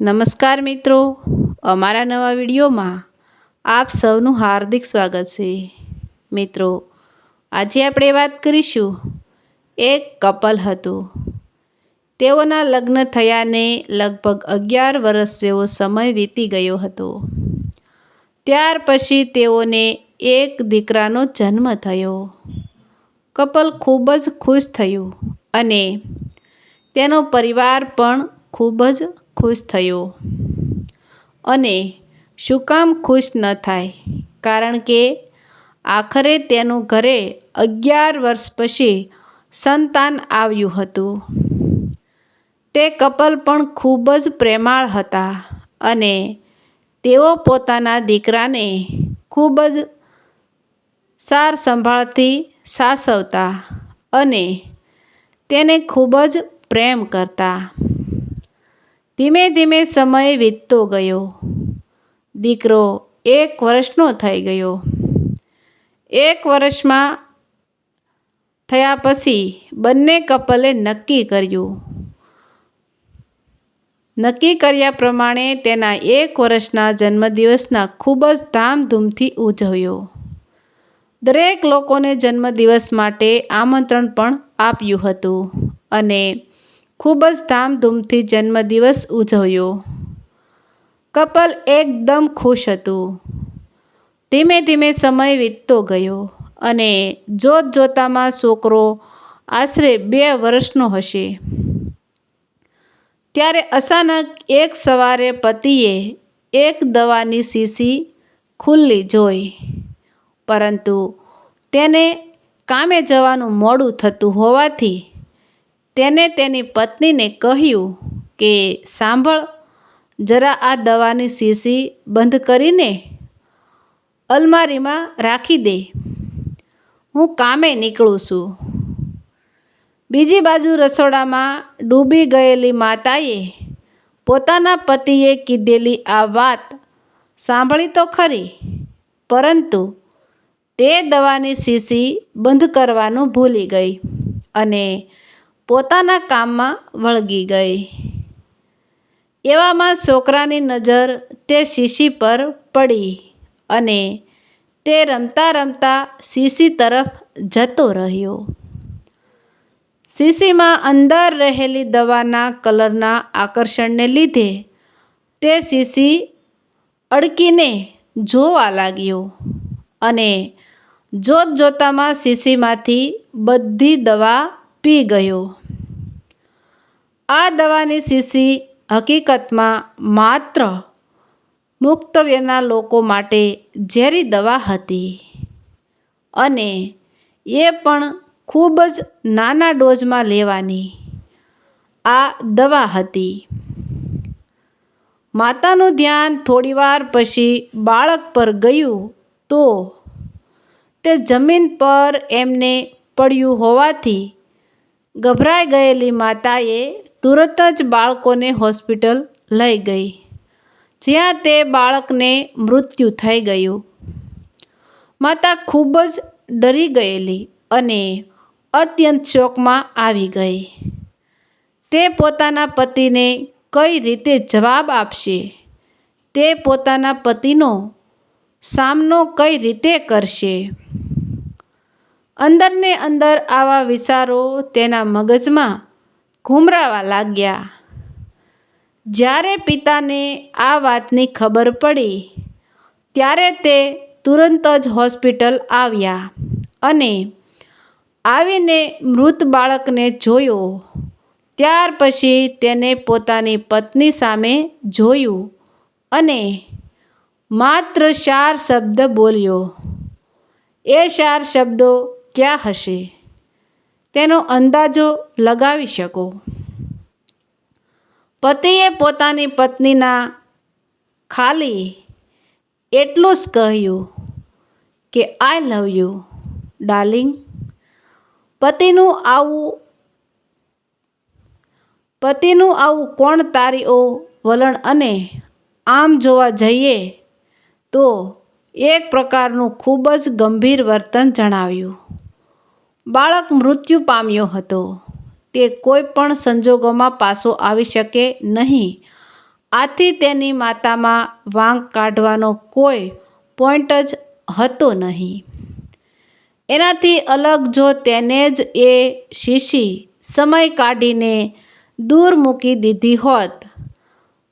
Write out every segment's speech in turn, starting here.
નમસ્કાર મિત્રો. અમારા નવા વિડીયોમાં આપ સૌનું હાર્દિક સ્વાગત છે. મિત્રો, આજે આપણે વાત કરીશું એક કપલ હતું. તેઓના લગ્ન થયાને લગભગ અગિયાર વર્ષ જેવો સમય વીતી ગયો હતો. ત્યાર પછી તેઓને એક દીકરાનો જન્મ થયો. કપલ ખૂબ જ ખુશ થયું અને તેનો પરિવાર પણ ખૂબ જ ખુશ થયો. અને શું કામ ખુશ ન થાય? કારણ કે આખરે તેનું ઘરે અગિયાર વર્ષ પછી સંતાન આવ્યું હતું. તે કપલ પણ ખૂબ જ પ્રેમાળ હતા અને તેઓ પોતાના દીકરાને ખૂબ જ સાર સંભાળથી સાસવતા અને તેને ખૂબ જ પ્રેમ કરતા. ધીમે ધીમે સમય વીતતો ગયો. દીકરો એક વર્ષનો થઈ ગયો. એક વર્ષમાં થયા પછી બંને કપલે નક્કી કર્યું. નક્કી કર્યા પ્રમાણે તેના એક વર્ષના જન્મદિવસના ખૂબ જ ધામધૂમથી ઉજવ્યો. દરેક લોકોને જન્મદિવસ માટે આમંત્રણ પણ આપ્યું હતું અને ખૂબ જ ધામધૂમથી જન્મદિવસ ઉજવ્યો. કપલ એકદમ ખુશ હતું. ધીમે ધીમે સમય વીતતો ગયો અને જોત જોતામાં છોકરો આશરે બે વર્ષનો હશે. ત્યારે અચાનક એક સવારે પતિએ એક દવાની શીશી ખુલ્લી જોઈ. પરંતુ તેને કામે જવાનું મોડું થતું હોવાથી તેને તેની પત્નીને કહ્યું કે, સાંભળ, જરા આ દવાની શીશી બંધ કરીને અલમારીમાં રાખી દે. હું કામે નીકળું છું. બીજી બાજુ રસોડામાં ડૂબી ગયેલી માતાએ પોતાના પતિએ કીધેલી આ વાત સાંભળી તો ખરી, પરંતુ તે દવાની શીશી બંધ કરવાનું ભૂલી ગઈ અને પોતાના કામમાં વળગી ગઈ. એવામાં છોકરાની નજર તે શીશી પર પડી અને તે રમતા રમતા શીશી તરફ જતો રહ્યો. શીશીમાં અંદર રહેલી દવાના કલરના આકર્ષણને લીધે તે શીશી અડકીને જોવા લાગ્યો અને જોત જોતામાં શીશીમાંથી બધી દવા પી ગયો. આ દવાની શીશી હકીકતમાં માત્ર મુક્તવ્યના લોકો માટે ઝેરી દવા હતી. અને એ પણ ખૂબ જ નાના ડોઝમાં લેવાની આ દવા હતી. માતાનું ધ્યાન થોડીવાર પછી બાળક પર ગયું તો તે જમીન પર એમને પડ્યું હોવાથી ગભરાઈ ગયેલી માતાએ તુરત જ બાળકોને હોસ્પિટલ લઈ ગઈ, જ્યાં તે બાળકને મૃત્યુ થઈ ગયું. માતા ખૂબ જ ડરી ગયેલી અને અત્યંત શોકમાં આવી ગઈ. તે પોતાના પતિને કઈ રીતે જવાબ આપશે? તે પોતાના પતિનો સામનો કઈ રીતે કરશે? અંદરને અંદર આવા વિચારો તેના મગજમાં ઘૂમરાવા લાગ્યા. જ્યારે પિતાને આ વાતની ખબર પડી, ત્યારે તે તુરંત જ હોસ્પિટલ આવ્યા અને આવીને મૃત બાળકને જોયો. ત્યાર પછી તેને પોતાની પત્ની સામે જોયું અને માત્ર ચાર શબ્દ બોલ્યો. એ ચાર શબ્દો ક્યાં હશે? તેનો અંદાજો લગાવી શકો. પતિએ પોતાની પત્નીના ખાલી એટલું જ કહ્યું કે આઈ લવ યુ ડાર્લિંગ પતિનું આવું પતિનું આવું કોણ તારીઓ વલણ અને આમ જોવા જઈએ તો એક પ્રકારનું ખૂબ જ ગંભીર વર્તન જણાવ્યું. બાળક મૃત્યુ પામ્યો હતો. તે કોઈ પણ સંજોગોમાં પાછો આવી શકે નહીં. આથી તેની માતામાં વાંક કાઢવાનો કોઈ પોઈન્ટ જ હતો નહીં. એનાથી અલગ જો તેને જ એ શીશી સમય કાઢીને દૂર મૂકી દીધી હોત,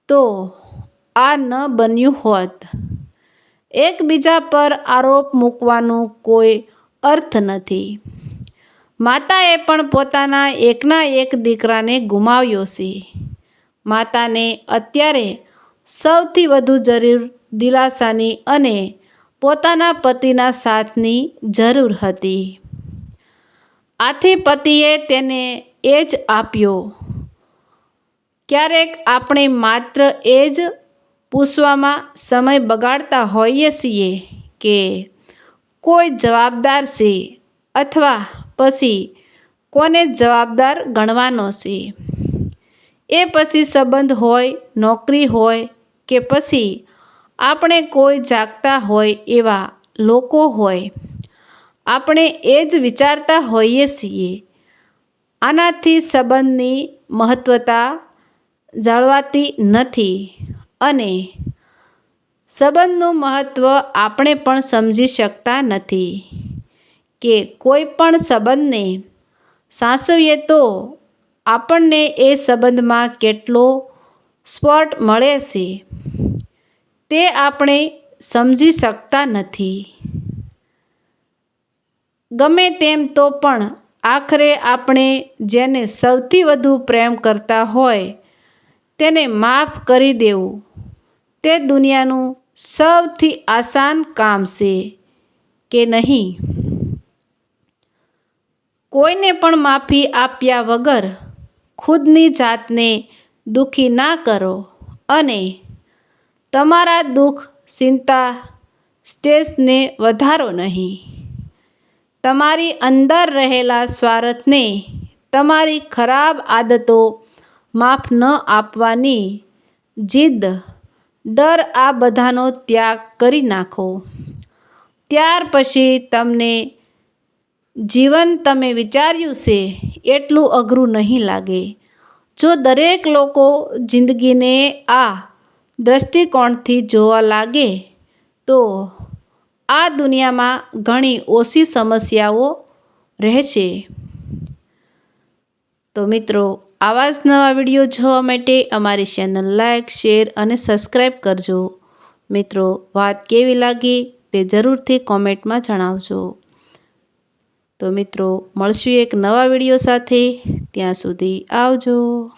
તો આ ન બન્યું હોત. એકબીજા પર આરોપ મૂકવાનું કોઈ અર્થ નથી. માતાએ પણ પોતાના એકના એક દીકરાને ગુમાવ્યો છે. માતાને અત્યારે સૌથી વધુ જરૂર દિલાસાની અને પોતાના પતિના સાથની જરૂર હતી. આથી પતિએ તેને એ જ આપ્યો. ક્યારેક આપણે માત્ર એ જ પૂછવામાં સમય બગાડતા હોઈએ છીએ કે કોઈ જવાબદાર છે અથવા પછી કોને જવાબદાર ગણવાનો છે? એ પછી સંબંધ હોય, નોકરી હોય કે પછી આપણે કોઈ જાગતા હોય એવા લોકો હોય, આપણે એ જ વિચારતા હોઈએ છીએ. આનાથી સંબંધની મહત્ત્વતા જળવાતી નથી અને સંબંધનું મહત્ત્વ આપણે પણ સમજી શકતા નથી. કે કોઈ પણ સંબંધને સાસવીએ તો આપણને એ સંબંધમાં કેટલો સ્પોટ મળે છે, તે આપણે સમજી શકતા નથી. ગમે તેમ તો પણ આખરે આપણે જેને સૌથી વધુ પ્રેમ કરતા હોય તેને માફ કરી દેવું, તે દુનિયાનું સૌથી આસાન કામ છે કે નહીં? કોઈને પણ માફી આપ્યા વગર ખુદની જાતને દુઃખી ના કરો અને તમારા દુઃખ, ચિંતા સ્ટેસને વધારો નહીં. તમારી અંદર રહેલા સ્વાર્થને તમારી ખરાબ આદતો માફ ન આપવાની જીદ, ડર આ બધાનો ત્યાગ કરી નાખો. ત્યાર પછી તમને જીવન તમે વિચાર્યું છે, એટલું અઘરું નહીં લાગે. જો દરેક લોકો જિંદગીને આ દૃષ્ટિકોણથી જોવા લાગે, તો આ દુનિયામાં ઘણી ઓછી સમસ્યાઓ રહેશે. તો મિત્રો, આવા જ નવા વીડિયો જોવા માટે અમારી ચેનલ લાઈક, શેર અને સબસ્ક્રાઈબ કરજો. મિત્રો, વાત કેવી લાગી તે જરૂરથી કોમેન્ટમાં જણાવજો. તો મિત્રો મળશું એક નવા વીડિયો સાથે. ત્યાં સુધી આવજો.